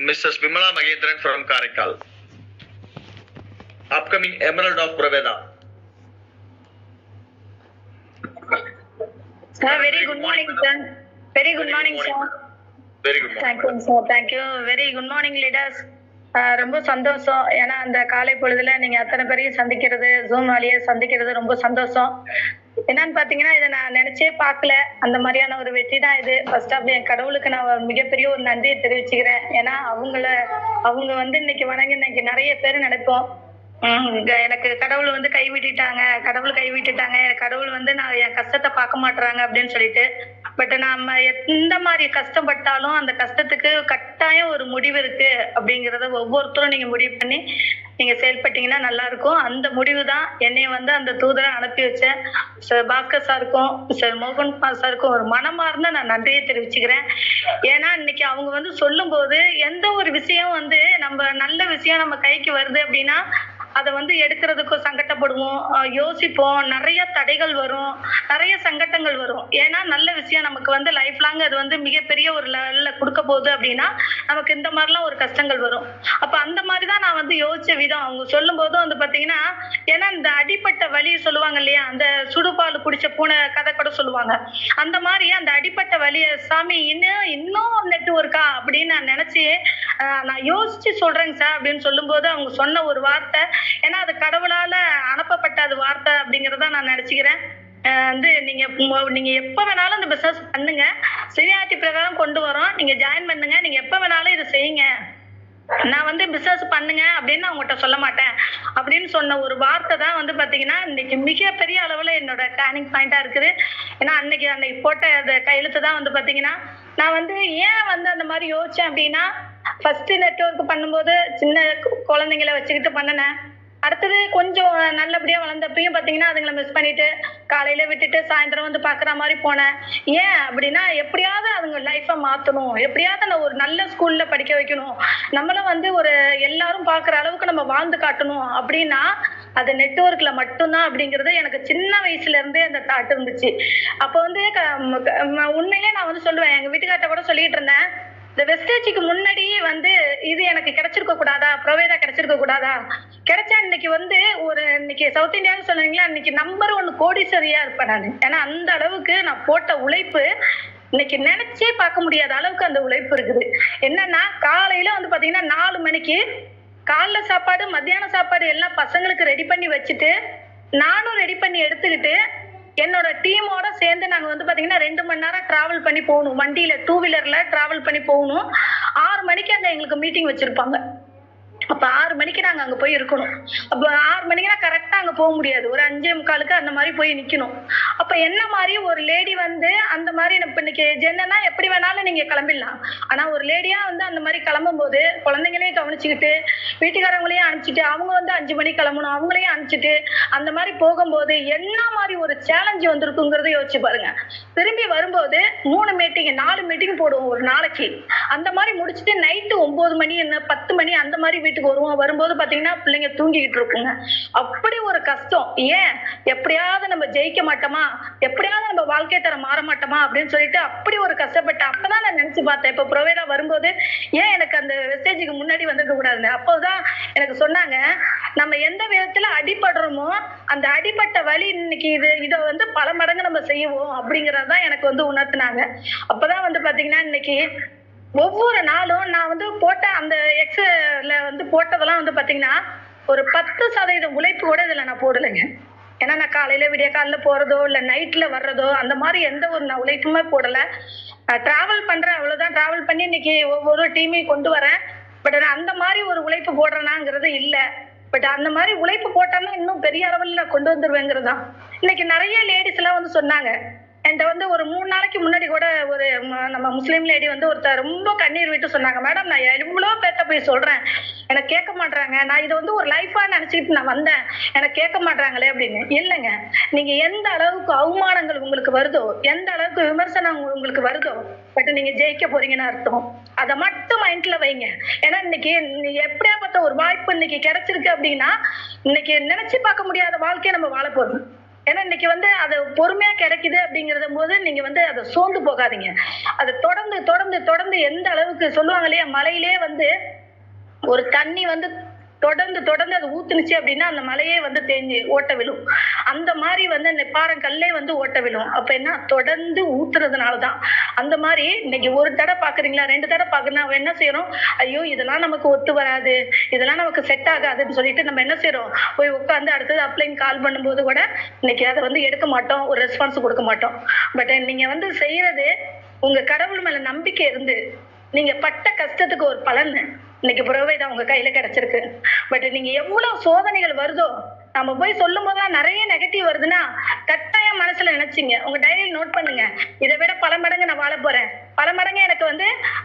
Mrs. Vimala Magendran from Karaikal. Upcoming Emerald of Praveda. Sir, very good morning, sir. Very good morning, sir. Very good morning. Thank you, sir. Thank you. Very good morning, leaders. ரொம்ப சந்தோஷம். ஏன்னா அந்த காலை பொழுதுல நீங்க அத்தனை பேரையும் சந்திக்கிறது ஜூம் வழியே சந்திக்கிறது ரொம்ப சந்தோஷம். என்னன்னு பாத்தீங்கன்னா இதை நான் நினைச்சே பார்க்கல அந்த மாதிரியான ஒரு வெற்றி தான் இது. ஃபர்ஸ்ட் ஆஃப் என் கடவுளுக்கு நான் ஒரு மிகப்பெரிய ஒரு நன்றியை தெரிவிச்சுக்கிறேன். ஏன்னா அவங்கள அவங்க வந்து இன்னைக்கு வணங்கி இன்னைக்கு நிறைய பேர் நினைப்போம். எனக்கு கடவுள் வந்து கை விட்டுட்டாங்க கடவுள் கை விட்டுட்டாங்க கடவுள் வந்து நான் என் கஷ்டத்தை பார்க்க மாட்டுறாங்க அப்படின்னு சொல்லிட்டு. பட் நாம எந்த மாதிரி கஷ்டப்பட்டாலும் அந்த கஷ்டத்துக்கு கட்டாயம் ஒரு முடிவு இருக்கு அப்படிங்கறத ஒவ்வொருத்தரும் நீங்க முடிவு பண்ணி நீங்க செயல்பட்டீங்கன்னா நல்லா இருக்கும். அந்த முடிவு தான் என்னைய வந்து அந்த தூதரை அனுப்பி வச்சேன். சார் பாஸ்கர் சாருக்கும் சார் மோகன்குமார் சாருக்கும் ஒரு மனமார்ந்த நான் நன்றியை தெரிவிச்சுக்கிறேன். ஏன்னா இன்னைக்கு அவங்க வந்து சொல்லும்போது எந்த ஒரு விஷயம் வந்து நம்ம நல்ல விஷயம் நம்ம கைக்கு வருது அப்படின்னா அதை வந்து எடுக்கிறதுக்கும் சங்கட்டப்படுவோம். யோசிப்போம். நிறைய தடைகள் வரும். நிறைய சங்கட்டங்கள் வரும். ஏன்னா நல்ல விஷயம் நமக்கு வந்து லைஃப் லாங் அது வந்து மிகப்பெரிய ஒரு லெவலில் கொடுக்க போகுது அப்படின்னா நமக்கு இந்த மாதிரிலாம் ஒரு கஷ்டங்கள் வரும். அப்போ அந்த மாதிரி தான் நான் வந்து யோசிச்ச விதம். அவங்க சொல்லும் போதும் வந்து பார்த்தீங்கன்னா ஏன்னா இந்த அடிப்பட்ட வலி சொல்லுவாங்க இல்லையா? அந்த சுடுபால் குடிச்ச பூனை கதை கூட சொல்லுவாங்க. அந்த மாதிரி அந்த அடிப்பட்ட வலிய சாமி இன்னும் இன்னும் நெட்ஒர்க்கா அப்படின்னு நான் நினச்சி நான் யோசிச்சு சொல்றேங்க சார் அப்படின்னு சொல்லும்போது அவங்க சொன்ன ஒரு வார்த்தை ஏன்னா அது கடவுளால அனுப்பப்பட்ட அது வார்த்தை அப்படிங்கறத நான் நினைச்சுக்கிறேன். வந்து நீங்க நீங்க எப்ப வேணாலும் இந்த பிசினஸ் பண்ணுங்க. சீனியாரிட்டி பிரகாரம் கொண்டு வரோம். நீங்க ஜாயின் பண்ணுங்க. நீங்க எப்ப வேணாலும் இதை செய்யுங்க. நான் வந்து பிசினஸ் பண்ணுங்க அப்படின்னு நான் உங்கள்கிட்ட சொல்ல மாட்டேன். அப்படின்னு சொன்ன ஒரு வார்த்தை தான் வந்து பாத்தீங்கன்னா இன்னைக்கு மிகப்பெரிய அளவுல என்னோட டேர்னிங் பாயிண்டா இருக்குது. ஏன்னா அன்னைக்கு அன்னைக்கு போட்ட அந்த கையெழுத்து தான் வந்து பாத்தீங்கன்னா நான் வந்து ஏன் வந்து அந்த மாதிரி யோசிச்சேன் அப்படின்னா ஃபர்ஸ்ட் நெட்ஒர்க் பண்ணும்போது சின்ன குழந்தைங்களை வச்சுக்கிட்டு பண்ணினேன். அடுத்தது கொஞ்சம் நல்லபடியா வளர்ந்தப்பையும் பாத்தீங்கன்னா அதுங்களை மிஸ் பண்ணிட்டு காலையில விட்டுட்டு சாயந்தரம் வந்து பாக்குற மாதிரி போனேன். ஏன் அப்படின்னா எப்படியாவது அதுங்க லைஃபை மாத்தணும். எப்படியாவது நான் ஒரு நல்ல ஸ்கூல்ல படிக்க வைக்கணும். நம்மளும் வந்து ஒரு எல்லாரும் பாக்குற அளவுக்கு நம்ம வாழ்ந்து காட்டணும். அப்படின்னா அது நெட்ஒர்க்ல மட்டும்தான் அப்படிங்கறது எனக்கு சின்ன வயசுல இருந்தே அந்த தாட் இருந்துச்சு. அப்போ வந்து க- ம- க- உண்மையிலே நான் வந்து சொல்லுவேன். எங்க வீட்டுக்கார்ட்ட கூட சொல்லிட்டு இருந்தேன். இந்த வெஸ்டேஜுக்கு முன்னாடியே வந்து இது எனக்கு கிடைச்சிருக்க கூடாதா? ப்ரொவைடா கிடைச்சிருக்க கூடாதா? கிடைச்சா இன்னைக்கு வந்து ஒரு இன்னைக்கு சவுத் இந்தியான்னு சொல்லுவீங்களா? இன்னைக்கு நம்பர் ஒன் கோடீஸ்வரியா இருப்பேன் நான். ஏன்னா அந்த அளவுக்கு நான் போட்ட உழைப்பு இன்னைக்கு நினைச்சே பார்க்க முடியாத அளவுக்கு அந்த உழைப்பு இருக்குது. என்னன்னா காலையில வந்து பாத்தீங்கன்னா நாலு மணிக்கு காலைல சாப்பாடு மத்தியான சாப்பாடு எல்லாம் பசங்களுக்கு ரெடி பண்ணி வச்சுட்டு நானும் ரெடி பண்ணி எடுத்துக்கிட்டு என்னோட டீமோட சேர்ந்து நாங்க வந்து பாத்தீங்கன்னா ரெண்டு மணி நேரம் டிராவல் பண்ணி போகணும். வண்டியில டூ வீலர்ல டிராவல் பண்ணி போகணும். ஆறு மணிக்கு அங்க எங்களுக்கு மீட்டிங் வச்சிருப்பாங்க. அப்ப ஆறு மணிக்கு நாங்க அங்க போய் இருக்கணும். அப்ப ஆறு மணிக்குனா கரெக்டா அங்க போக முடியாது. ஒரு அஞ்சே முக்காலுக்கு அந்த மாதிரி போய் நிக்கணும். அப்ப என்ன மாதிரி ஒரு லேடி வந்து அந்த மாதிரி இப்ப இன்னைக்கு ஜென்னா எப்படி வேணாலும் நீங்க கிளம்பிடலாம். ஆனா ஒரு லேடியா வந்து அந்த மாதிரி கிளம்பும் போது குழந்தைங்களையும் கவனிச்சுக்கிட்டு வீட்டுக்காரங்களையும் அனுப்பிச்சிட்டு அவங்க வந்து அஞ்சு மணிக்கு கிளம்பணும் அவங்களையும் அனுப்பிச்சிட்டு அந்த மாதிரி போகும்போது என்ன மாதிரி ஒரு சேலஞ்சு வந்திருக்குங்கிறத யோசிச்சு பாருங்க. திரும்பி வரும்போது மூணு மீட்டிங் நாலு மீட்டிங் போடுவோம் ஒரு நாளைக்கு. அந்த மாதிரி முடிச்சுட்டு நைட்டு ஒன்பது மணி என்ன பத்து மணி அந்த மாதிரி வீட்டுக்கு வருவோம். வரும்போது பாத்தீங்கன்னா பிள்ளைங்க தூங்கிக்கிட்டு இருக்குங்க. அப்படி ஒரு கஷ்டம். ஏன்? எப்படியாவது நம்ம ஜெயிக்க மாட்டோமா? எப்படியாவது நம்ம வாழ்க்கை தர மாற மாட்டோமா? அப்படின்னு சொல்லிட்டு அப்படி ஒரு கஷ்டப்பட்டேன் அப்பதான் நான் நினைச்சு பார்த்தேன். இப்ப ப்ரொவைடா வரும்போது ஏன் எனக்கு அந்த மெசேஜுக்கு முன்னாடி வந்திருக்க கூடாதுன்னு? அப்போதான் எனக்கு சொன்னாங்க நம்ம எந்த விதத்துல அடிபடுறோமோ அந்த அடிபட்ட வழி இன்னைக்கு இது இதை வந்து பல மடங்கு நம்ம செய்வோம் அப்படிங்கறதுதான் எனக்கு வந்து உணர்த்தினாங்க. அப்பதான் வந்து பாத்தீங்கன்னா இன்னைக்கு ஒவ்வொரு நாளும் நான் வந்து போட்ட அந்த எக்ஸ்ல வந்து போட்டதெல்லாம் வந்து பாத்தீங்கன்னா ஒரு பத்து சதவீதம் உழைப்பு கூட இதுல நான் போடலைங்க. ஏன்னா நான் காலையில விடிய காலைல போறதோ இல்ல நைட்ல வர்றதோ அந்த மாதிரி எந்த ஒரு நான் உழைப்புமே போடல. டிராவல் பண்றேன் அவ்வளவுதான். டிராவல் பண்ணி இன்னைக்கு ஒவ்வொரு டீமையும் கொண்டு வரேன். பட் நான் அந்த மாதிரி ஒரு உழைப்பு போடுறேனாங்கிறது இல்ல. பட் அந்த மாதிரி உழைப்பு போட்டான்னா இன்னும் பெரிய அளவில் நான் கொண்டு வந்துருவேங்கிறதான் இன்னைக்கு நிறைய லேடிஸ் எல்லாம் வந்து சொன்னாங்க என்கிட்ட வந்து ஒரு மூணு நாளைக்கு முன்னாடி கூட ஒரு நம்ம முஸ்லீம் லேடி வந்து ஒருத்தர் ரொம்ப கண்ணீர் விட்டு சொன்னாங்க மேடம் நான் எவ்வளோ பேர்த்த போய் சொல்றேன். எனக்கு கேட்க மாட்றாங்க. நான் இதை வந்து ஒரு லைஃபா நினைச்சிட்டு நான் வந்தேன். எனக்கு கேட்க மாட்றாங்களே அப்படின்னு. இல்லைங்க. நீங்க எந்த அளவுக்கு அவமானங்கள் உங்களுக்கு வருதோ எந்த அளவுக்கு விமர்சனம் உங்களுக்கு வருதோ பட் நீங்க ஜெயிக்க போறீங்கன்னு அர்த்தம். அதை மட்டும் மைண்ட்ல வைங்க. ஏன்னா இன்னைக்கு எப்படியா பார்த்த ஒரு வாய்ப்பு இன்னைக்கு கிடைச்சிருக்கு அப்படின்னா இன்னைக்கு நினைச்சு பார்க்க முடியாத வாழ்க்கையை நம்ம வாழ போறோம் ஏன்னா இன்னைக்கு வந்து அது பொறுமையா கிடைக்குது அப்படிங்கறத போது நீங்க வந்து அதை சோர்ந்து போகாதீங்க. அதை தொடர்ந்து தொடர்ந்து தொடர்ந்து எந்த அளவுக்கு சொல்லுவாங்க இல்லையா மலையிலே வந்து ஒரு தண்ணி வந்து தொடர்ந்து தொடர்ந்து அது ஊத்துனுச்சு அப்படின்னா அந்த மலையே வந்து தேஞ்சு ஓட்ட விழும். அந்த மாதிரி வந்து இந்த பாறைக்கல்லே வந்து ஓட்ட விழும். அப்ப என்ன? தொடர்ந்து ஊத்துறதுனால தான் அந்த மாதிரி இன்னைக்கு ஒரு தடவை பாக்குறீங்களா? ரெண்டு தடவை பாக்குறா என்ன செய்யறோம்? ஐயோ இதெல்லாம் நமக்கு ஒத்து வராது. இதெல்லாம் நமக்கு செட் ஆகாதுன்னு சொல்லிட்டு நம்ம என்ன செய்யறோம்? போய் உட்காந்து அடுத்தது அப்ளைன் கால் பண்ணும்போது கூட இன்னைக்கு அதை வந்து எடுக்க மாட்டோம். ஒரு ரெஸ்பான்ஸ் கொடுக்க மாட்டோம். பட் நீங்க வந்து செய்யறது உங்க கடவுள் மேல நம்பிக்கை இருந்து நீங்க பட்ட கஷ்டத்துக்கு ஒரு பலன். இன்னைக்கு புறவை தான் உங்க கையில கிடைச்சிருக்கு. பட் நீங்க எவ்வளவு சோதனைகள் வருதோ நம்ம போய் சொல்லும் போதெல்லாம் நிறைய நெகட்டிவ் வருதுன்னா கட்டாயம் மனசுல நினைச்சீங்க. உங்க டைரியில் நோட் பண்ணுங்க. இதை விட பல மடங்கு நான் வாழ போறேன். பல மடங்கு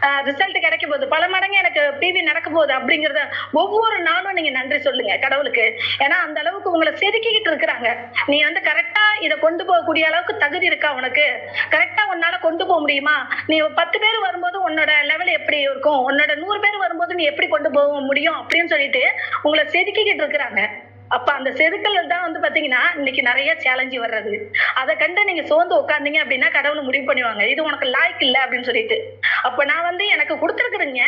ரிசல்ட் கிடைக்க போகுது பல மடங்கு எனக்கு பிவி நடக்க போகுது அப்படிங்கறத ஒவ்வொரு நாளும் நீங்க நன்றி சொல்லுங்க கடவுளுக்கு. ஏன்னா அந்த அளவுக்கு உங்களை செதுக்கிக்கிட்டு இருக்கிறாங்க. நீ வந்து கரெக்டா இதை கொண்டு போகக்கூடிய அளவுக்கு தகுதி இருக்கா உனக்கு? கரெக்டா உன்னால கொண்டு போக முடியுமா? நீ பத்து பேர் வரும்போது உன்னோட லெவல் எப்படி இருக்கும்? உன்னோட நூறு பேர் வரும்போது நீ எப்படி கொண்டு போக முடியும்? அப்படின்னு சொல்லிட்டு உங்களை செதுக்கிக்கிட்டு இருக்கிறாங்க. அப்ப அந்த செருக்கல்ல தான் வந்து பாத்தீங்கன்னா இன்னைக்கு நிறைய சேலஞ்சு வர்றது. அதை கண்டு நீங்க சோர்ந்து உட்காந்தீங்க அப்படின்னா கடவுள் முடிவு பண்ணுவாங்க இது உனக்கு லாய்க்கு இல்ல அப்படின்னு சொல்லிட்டு. அப்ப நான் வந்து எனக்கு கொடுத்துருக்குறீங்க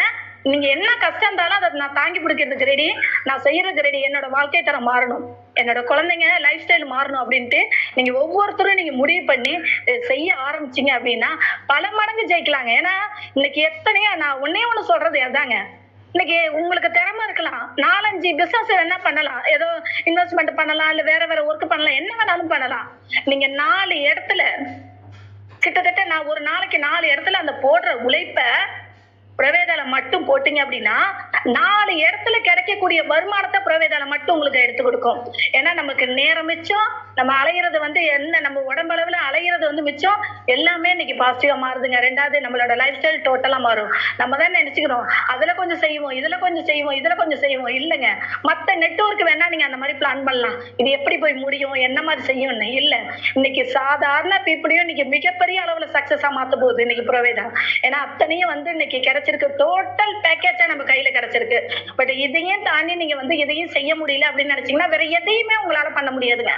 நீங்க என்ன கஷ்டம் இருந்தாலும் அதை நான் தாங்கி பிடிக்கிறதுக்கு ரெடி நான் செய்யறதுக்கு ரெடி என்னோட வாழ்க்கை தரம் மாறணும். என்னோட குழந்தைங்க லைஃப் ஸ்டைல் மாறணும் அப்படின்ட்டு நீங்க ஒவ்வொருத்தரும் நீங்க முடிவு பண்ணி செய்ய ஆரம்பிச்சீங்க அப்படின்னா பல மடங்கு ஜெயிக்கலாங்க. ஏன்னா இன்னைக்கு எத்தனையோ நான் ஒன்னே ஒண்ணு சொல்றது அதாங்க. இன்னைக்கு உங்களுக்கு திறமை இருக்கலாம். நாலஞ்சு பிசினஸ் என்ன பண்ணலாம்? ஏதோ இன்வெஸ்ட்மெண்ட் பண்ணலாம் இல்ல வேற வேற ஒர்க் பண்ணலாம். என்ன வேணாலும் பண்ணலாம். நீங்க நாலு இடத்துல கிட்டத்தட்ட நான் ஒரு நாளைக்கு நாலு இடத்துல அந்த போடுற உழைப்ப பிரவேதால மட்டும் போட்டீங்க அப்படின்னா நாலு இடத்துல கிடைக்கக்கூடிய வருமானத்தை பிரவேதால மட்டும் உங்களுக்கு எடுத்து கொடுக்கும். ஏன்னா நமக்கு நேரம் மிச்சம் நம்ம அலையிறது வந்து என்ன நம்ம உடம்பளவுல அலையிறது வந்து மிச்சம் எல்லாமே இன்னைக்கு பாசிட்டிவா மாறுதுங்க. ரெண்டாவது நம்மளோட லைஃப் ஸ்டைல் டோட்டலா மாறும். நம்ம தான் நினைச்சுக்கிறோம் அதுல கொஞ்சம் செய்வோம் இதுல கொஞ்சம் செய்வோம் இதுல கொஞ்சம் செய்வோம். இல்லைங்க. மத்த நெட்ஒர்க் வேணா நீங்க அந்த மாதிரி பிளான் பண்ணலாம். இது எப்படி போய் முடியும் என்ன மாதிரி செய்யும்னு? இல்ல. இன்னைக்கு சாதாரண பீப்புளையும் இன்னைக்கு மிகப்பெரிய அளவுல சக்சஸா மாத்த போகுது இன்னைக்கு புறவேதா ஏன்னா அத்தனையும் வந்து இன்னைக்கு கிடைச்சிருக்கு. டோட்டல் பேக்கேஜா நம்ம கையில கிடைச்சிருக்கு. பட் இதையும் தாண்டி நீங்க வந்து இதையும் செய்ய முடியல அப்படின்னு நினைச்சீங்கன்னா வேற எதையுமே உங்களால பண்ண முடியாதுங்க.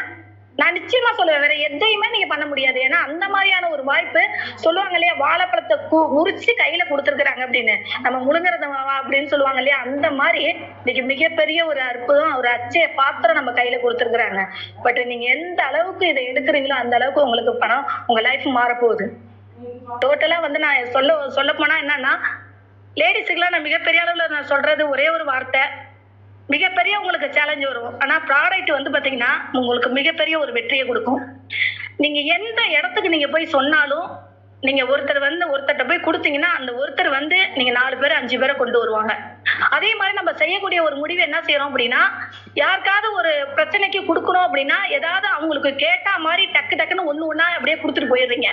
நான் நிச்சயமா சொல்லுவேன் வேற எதையுமே நீங்க பண்ண முடியாது. ஏன்னா அந்த மாதிரியான ஒரு வாய்ப்பு சொல்லுவாங்க இல்லையா வாழைப்பழத்தை முறிச்சு உரிச்சு கையில கொடுத்துருக்குறாங்க அப்படின்னு. நம்ம முழுங்குறத வா- அப்படின்னு சொல்லுவாங்க இல்லையா அந்த மாதிரி இன்னைக்கு மிகப்பெரிய ஒரு அற்புதம் ஒரு அச்சய பாத்திரம் நம்ம கையில கொடுத்துருக்குறாங்க. பட் நீங்க எந்த அளவுக்கு இதை எடுக்கிறீங்களோ அந்த அளவுக்கு உங்களுக்கு பணம் உங்க லைஃப் மாறப்போகுது. டோட்டலா வந்து நான் சொல்ல சொல்ல போனா என்னன்னா லேடிஸுக்கெல்லாம் நான் மிகப்பெரிய அளவில் நான் சொல்கிறது ஒரே ஒரு வார்த்தை. மிகப்பெரிய உங்களுக்கு சேலஞ்சு வரும். ஆனால் ப்ராடக்ட் வந்து பார்த்தீங்கன்னா உங்களுக்கு மிகப்பெரிய ஒரு வெற்றியை கொடுக்கும். நீங்கள் எந்த இடத்துக்கு நீங்கள் போய் சொன்னாலும் நீங்க ஒருத்தர் வந்து ஒருத்தர்கிட்ட போய் கொடுத்தீங்கன்னா அந்த ஒருத்தர் வந்து நீங்க நாலு பேர் அஞ்சு பேரை கொண்டு வருவாங்க. அதே மாதிரி நம்ம செய்யக்கூடிய ஒரு முடிவு என்ன செய்யறோம் அப்படின்னா யாருக்காவது ஒரு பிரச்சனைக்கு கொடுக்கணும் அப்படின்னா ஏதாவது அவங்களுக்கு கேட்டா மாதிரி டக்கு டக்குன்னு ஒண்ணு ஒன்றா அப்படியே கொடுத்துட்டு போயிடுறீங்க.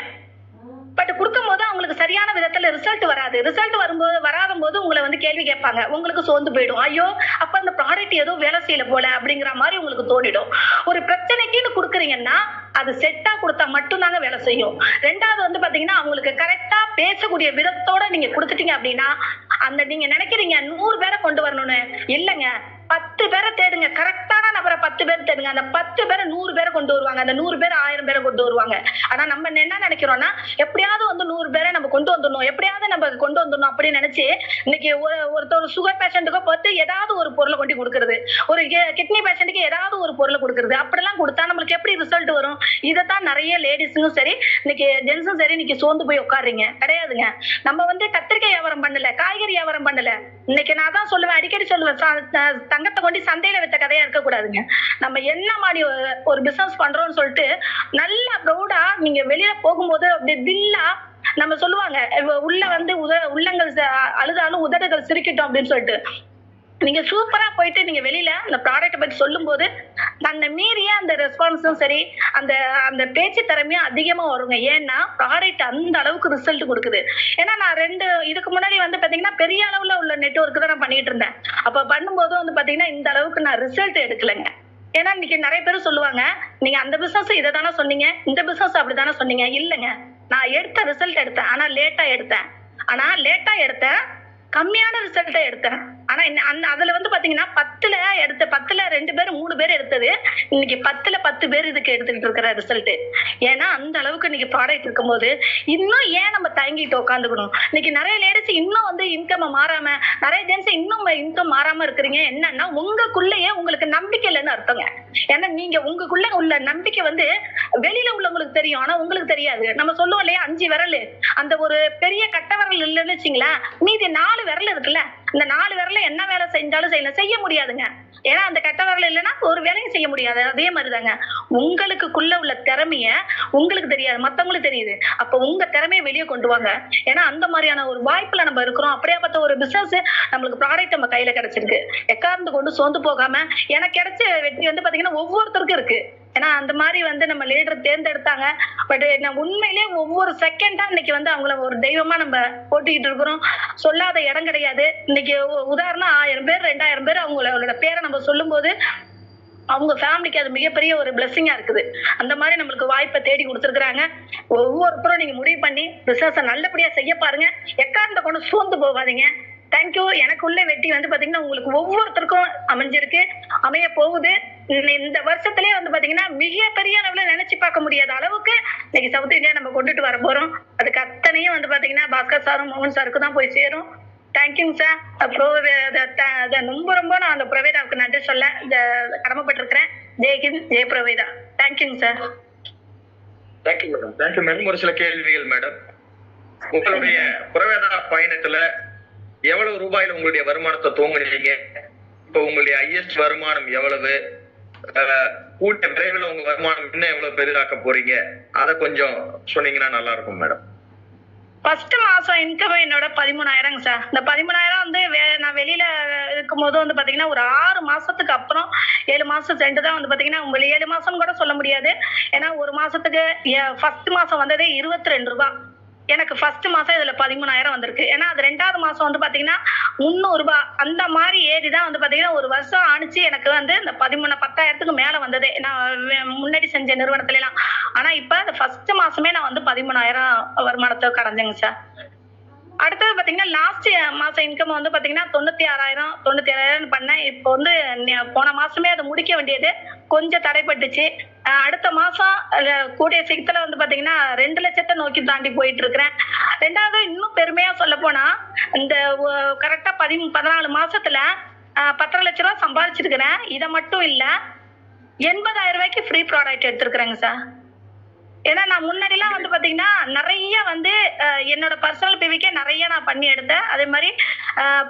பட் கொடுக்கும் போது அவங்களுக்கு சரியான விதத்துல ரிசல்ட் வராது. ரிசல்ட் வரும்போது வராத போது உங்களை வந்து கேள்வி கேட்பாங்க. உங்களுக்கு சோர்ந்து போயிடும். ஐயோ அப்ப அந்த ப்ராடக்ட் ஏதோ வேலை செய்யல போல அப்படிங்கிற மாதிரி உங்களுக்கு தோணிடும். ஒரு பிரச்சனைக்குன்னு கொடுக்குறீங்கன்னா அது செட்டா கொடுத்தா மட்டும்தாங்க வேலை செய்யும். ரெண்டாவது வந்து பாத்தீங்கன்னா அவங்களுக்கு கரெக்டா பேசக்கூடிய விதத்தோட நீங்க கொடுத்துட்டீங்க அப்படின்னா அந்த நீங்க நினைக்கிறீங்க நூறு பேரை கொண்டு வரணும்னு. இல்லைங்க. பத்து பேரை தேடுங்க. கரெக்டான நபரை பத்து பேர் தேடுங்க. அந்த பத்து பேரை நூறு பேரை கொண்டு வருவாங்க. அந்த நூறு பேர் ஆயிரம் பேரை கொண்டு வருவாங்க. ஆனா நம்ம என்ன நினைக்கிறோம்னா எப்படியாவது வந்து நூறு பேரை நம்ம கொண்டு வந்துடணும். எப்படியாவது நம்ம கொண்டு வந்துடணும் அப்படின்னு நினைச்சு இன்னைக்கு ஒரு ஒருத்தர் சுகர் பேஷண்ட்டுக்கோ பார்த்து ஏதாவது ஒரு பொருளை கொண்டு கொடுக்கறது. ஒரு கிட்னி பேஷண்ட்டுக்கு ஏதாவது ஒரு பொருளை கொடுக்கறது. அப்படிலாம் கொடுத்தா நம்மளுக்கு எப்படி ரிசல்ட் வரும்? இதைத்தான் நிறைய லேடிஸும் சரி இன்னைக்கு ஜென்ஸும் சரி இன்னைக்கு சோர்ந்து போய் உட்காருங்க கிடையாதுங்க. நம்ம வந்து கத்திரிக்காய் வியாபாரம் பண்ணல காய்கறி வியாபாரம் பண்ணல. இன்னைக்கு நான் தான் சொல்லுவேன் அடிக்கடி சொல்லுவேன் தங்கத்தை கொண்டு சந்தையில வித்த கதையா இருக்க கூடாதுங்க நம்ம என்ன மாதிரி ஒரு- ஒரு பிசினஸ் பண்றோம்னு சொல்லிட்டு நல்லா ப்ரௌடா நீங்க வெளியில போகும்போது அப்படியே தில்லா நம்ம சொல்லுவாங்க உள்ள வந்து உத உள்ளங்கள் ச- அழுதாலும் உதடுகள் சிரிக்கட்டும் அப்படின்னு சொல்லிட்டு. நீங்க சூப்பரா போயிட்டு நீங்க வெளியில அந்த ப்ராடக்ட் பத்தி சொல்லும்போது தன்னை மீறிய அந்த ரெஸ்பான்ஸும் சரி அந்த அந்த பேச்சு திறமையும் அதிகமா வருங்க. ஏன்னா ப்ராடக்ட் அந்த அளவுக்கு ரிசல்ட் கொடுக்குது. ஏன்னா நான் ரெண்டு இதுக்கு முன்னாடி வந்து பாத்தீங்கன்னா பெரிய அளவுல உள்ள நெட்ஒர்க் தான் நான் பண்ணிட்டு இருந்தேன். அப்ப பண்ணும்போது வந்து பாத்தீங்கன்னா இந்த அளவுக்கு நான் ரிசல்ட் எடுக்கலைங்க. ஏன்னா இன்னைக்கு நிறைய பேர் சொல்லுவாங்க நீங்க அந்த பிசினஸ் இதை தானே சொன்னீங்க இந்த பிசினஸ் அப்படிதானே சொன்னீங்க? இல்லைங்க. நான் எடுத்த ரிசல்ட் எடுத்தேன். ஆனா லேட்டா எடுத்தேன். ஆனா லேட்டா எடுத்தேன். கம்மியான ரிசல்ட்டை எடுத்தேன். ஆனா அந்த அதுல வந்து பாத்தீங்கன்னா பத்துல எடுத்த பத்துல ரெண்டு பேர் மூணு பேர் எடுத்தது. இன்னைக்கு பத்துல பத்து பேர் இதுக்கு எடுத்துக்கிட்டு இருக்கிற ரிசல்ட் ஏன்னா அந்த அளவுக்கு இன்னைக்கு ப்ராடக்ட் இருக்கும்போது இன்னும் ஏன் நம்ம தயங்கிட்டு உட்காந்துக்கணும் இன்னைக்கு நிறைய லேடிஸ் இன்னும் வந்து இன்கம் மாறாம நிறைய ஜென்ஸ் இன்னும் இன்கம் மாறாம இருக்கிறீங்க. என்னன்னா உங்களுக்குள்ளேயே உங்களுக்கு நம்பிக்கை இல்லைன்னு அர்த்தங்க. ஏன்னா நீங்க உங்களுக்குள்ள உள்ள நம்பிக்கை வந்து வெளியில உள்ளவங்களுக்கு தெரியும். ஆனா உங்களுக்கு தெரியாது. நம்ம சொல்லுவோம் இல்லையா அஞ்சு விரல். அந்த ஒரு பெரிய கட்ட விரல் இல்லைன்னு வச்சுங்களேன் மீதி நாலு விரல் இருக்குல்ல. இந்த நாலு விரல என்ன வேலை செஞ்சாலும் செய்யலாம் செய்ய முடியாதுங்க. ஏன்னா அந்த கட்ட விரல் இல்லைன்னா ஒரு வேலையும் செய்ய முடியாது. அதே மாதிரிதாங்க. உங்களுக்குள்ள உள்ள திறமைய உங்களுக்கு தெரியாது. மத்தவங்களுக்கு தெரியுது. அப்ப உங்க திறமையை வெளியே கொண்டு வாங்க. ஏன்னா அந்த மாதிரியான ஒரு வாய்ப்புல நம்ம இருக்கிறோம். அப்படியேப்பட்ட ஒரு பிசினஸ் நம்மளுக்கு ப்ராடக்ட் நம்ம கையில கிடைச்சிருக்கு. எக்கார்ந்து கொண்டு சோர்ந்து போகாம எனக்கு கிடைச்ச வெற்றி வந்து பாத்தீங்கன்னா ஒவ்வொருத்தருக்கும் இருக்கு. ஏன்னா அந்த மாதிரி வந்து நம்ம லீடர் தேர்ந்தெடுத்தாங்க. பட் நான் உண்மையிலேயே ஒவ்வொரு செகண்டா இன்னைக்கு வந்து அவங்கள ஒரு தெய்வமா நம்ம போட்டிக்கிட்டு இருக்கிறோம். சொல்லாத இடம் கிடையாது. இன்னைக்கு உதாரணம் ஆயிரம் பேர் ரெண்டாயிரம் பேர் அவங்களோட பேரை நம்ம சொல்லும்போது அவங்க ஃபேமிலிக்கு அது மிகப்பெரிய ஒரு பிளெஸிங்கா இருக்குது. அந்த மாதிரி நம்மளுக்கு வாய்ப்பை தேடி கொடுத்துருக்குறாங்க. ஒவ்வொருத்தரும் நீங்க முடிவு பண்ணி பிசினஸை நல்லபடியா செய்ய பாருங்க. எக்காரணத்தை கொண்டு சோர்ந்து போகாதீங்க. தேங்க்யூ எனக்குள்ள வெட்டி வந்து பாத்தீங்கன்னா உங்களுக்கு ஒவ்வொருத்தருக்கும் அமைஞ்சிருக்கு. அமைய போகுது. இந்த- வருஷத்துலயே வருஷத்திலே வந்து பாத்தீங்கன்னா மிகப்பெரிய அளவுல நினைச்சு பார்க்க முடியாத அளவுக்கு இன்னைக்கு சவுத் இந்தியா நம்ம கொண்டுட்டு வர போறோம். அதுக்கு அத்தனையும் வந்து பாத்தீங்கன்னா பாஸ்கர் சாரும் மோகன் சாருக்கு தான் போய் சேரும். தேங்க்யூங்க சார் அப்புறம் ரொம்ப ரொம்ப நான் அந்த பிரவேதாவுக்கு நன்றி சொல்ல இந்த கடமைப்பட்டிருக்கிறேன். ஜெய்ஹிந்த் ஜெய பிரவேதா. தேங்க்யூங்க sir thank you madam thank you madam ஒரு சில கேள்விகள் மேடம் உங்களுடைய புறவேதா பயணத்துல எவ்வளவு ரூபாயில உங்களுடைய வருமானத்தை தூங்குனீங்க? இப்ப உங்களுடைய ஹையஸ்ட் வருமானம் எவ்வளவு? கூட்ட விரைவில் உங்க வருமானம் இன்னும் எவ்வளவு பெரிதாக்க போறீங்க? அத கொஞ்சம் சொன்னீங்கன்னா நல்லா இருக்கும் மேடம். ஃபர்ஸ்ட் மாசம் இன்கம் என்னோட பதிமூணாயிரங்க சார் இந்த பதிமூணாயிரம் வந்து நான் வெளியில இருக்கும்போது வந்து பாத்தீங்கன்னா ஒரு ஆறு மாசத்துக்கு அப்புறம் ஏழு மாசம் சென்று தான் வந்து பாத்தீங்கன்னா உங்களுக்கு ஏழு மாசம் கூட சொல்ல முடியாது. ஏன்னா ஒரு மாசத்துக்கு ஃபர்ஸ்ட் மாசம் வந்ததே இருபத்தி ரெண்டு ரூபாய் எனக்கு ஃபர்ஸ்ட் மாசம் இதுல பதிமூணாயிரம் வந்திருக்கு. ஏன்னா அது ரெண்டாவது மாசம் வந்து பாத்தீங்கன்னா முந்நூறு ரூபாய். அந்த மாதிரி ஏறி தான் வந்து பாத்தீங்கன்னா ஒரு வருஷம் ஆணிச்சு எனக்கு வந்து இந்த பதிமூணு பத்தாயிரத்துக்கு மேல வந்ததே. நான் வே- முன்னாடி செஞ்ச நிறுவனத்துல எல்லாம் ஆனா இப்ப அந்த ஃபர்ஸ்ட் மாசமே நான் வந்து பதிமூணாயிரம் வருமானத்தை கடைஞ்சேங்க சார் அடுத்தது பாத்தீங்கன்னா லாஸ்ட் மாசம் இன்கம் வந்து பாத்தீங்கன்னா தொண்ணூத்தி ஆறாயிரம் தொண்ணூத்தி ஏழாயிரம் பண்ணேன். இப்போ வந்து போன மாசமே அதை முடிக்க வேண்டியது கொஞ்சம் தடைப்பட்டுச்சு. அடுத்த மாசம் கூடிய சீக்கிரத்துல வந்து பாத்தீங்கன்னா ரெண்டு லட்சத்தை நோக்கி தாண்டி போயிட்டு இருக்கிறேன் ரெண்டாவது இன்னும் பெருமையா சொல்ல போனா இந்த கரெக்டா பதி பதினாலு மாசத்துல பத்தரை லட்ச ரூபா சம்பாதிச்சிருக்கிறேன். இதை மட்டும் இல்ல எண்பதாயிரம் ரூபாய்க்கு ஃப்ரீ ப்ராடக்ட் எடுத்திருக்கிறேங்க சார் ஏன்னா நான் முன்னாடிலாம் வந்து பாத்தீங்கன்னா நிறைய வந்து என்னோட பர்சனல் பிவிக்கே நிறைய நான் பண்ணி எடுத்தேன். அதே மாதிரி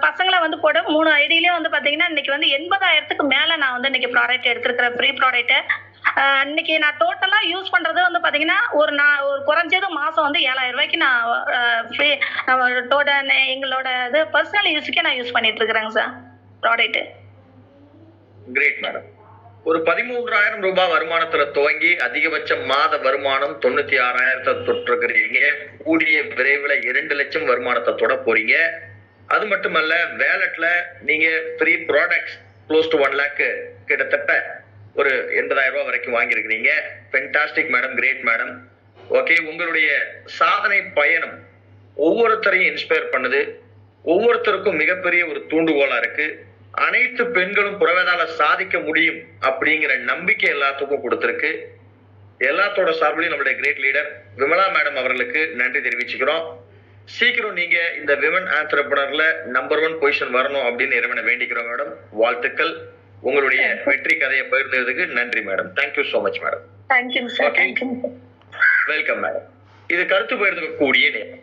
பசங்களை வந்து போட மூணு ஐடியிலயும் வந்து பாத்தீங்கன்னா இன்னைக்கு வந்து எண்பதாயிரத்துக்கு மேல நான் வந்து இன்னைக்கு ப்ராடக்ட் எடுத்திருக்கிறேன். ஃப்ரீ ப்ராடக்ட் இன்னைக்கு நான் டோட்டலா யூஸ் பண்றது வந்து பாத்தீங்கன்னா ஒரு நான் ஒரு குறைஞ்சது மாசம் வந்து ஏழாயிரம் ரூபாய்க்கு நான் ஃப்ரீ டோட எங்களோட இது பர்சனல் யூஸுக்கே நான் யூஸ் பண்ணிட்டு இருக்கிறேங்க சார் ப்ராடக்ட் கிரேட் மேடம் ஒரு பதிமூன்றாயிரம் ரூபாய் வருமானத்துல துவங்கி அதிகபட்ச மாத வருமானம் தொண்ணூத்தி ஆறாயிரத்தை தொற்றுக்கிறீங்க கூடிய விரைவில் இரண்டு லட்சம் வருமானத்தை தொட போறீங்க. அது மட்டுமல்ல வேலட்ல நீங்க free products close to one lakh கிட்டத்தட்ட ஒரு எண்பதாயிரம் ரூபாய் வரைக்கும் வாங்கியிருக்கிறீங்க. Fantastic madam great madam okay உங்களுடைய சாதனை பயணம் ஒவ்வொருத்தரையும் இன்ஸ்பயர் பண்ணுது. ஒவ்வொருத்தருக்கும் மிகப்பெரிய ஒரு தூண்டுகோலா இருக்கு. அனைத்து பெண்களும் புறவேதால சாதிக்க முடியும் அப்படிங்கிற நம்பிக்கை எல்லாத்துக்கும் கொடுத்துருக்கு. எல்லாத்தோட சார்பிலையும் நம்மளுடைய கிரேட் லீடர் விமலா மேடம் அவர்களுக்கு நன்றி தெரிவிச்சுக்கிறோம். சீக்கிரம் நீங்க இந்த விமன் ஆண்டர்பனர்ல நம்பர் ஒன் பொசிஷன் வரணும் அப்படின்னு இறைவனை வேண்டிக்கிறோம் மேடம் வாழ்த்துக்கள். உங்களுடைய வெற்றி கதையை பகிர்ந்ததுக்கு நன்றி madam. Thank you so much madam. Welcome madam. இது கருத்து பகிர்ந்துக்க கூடிய நேரம்.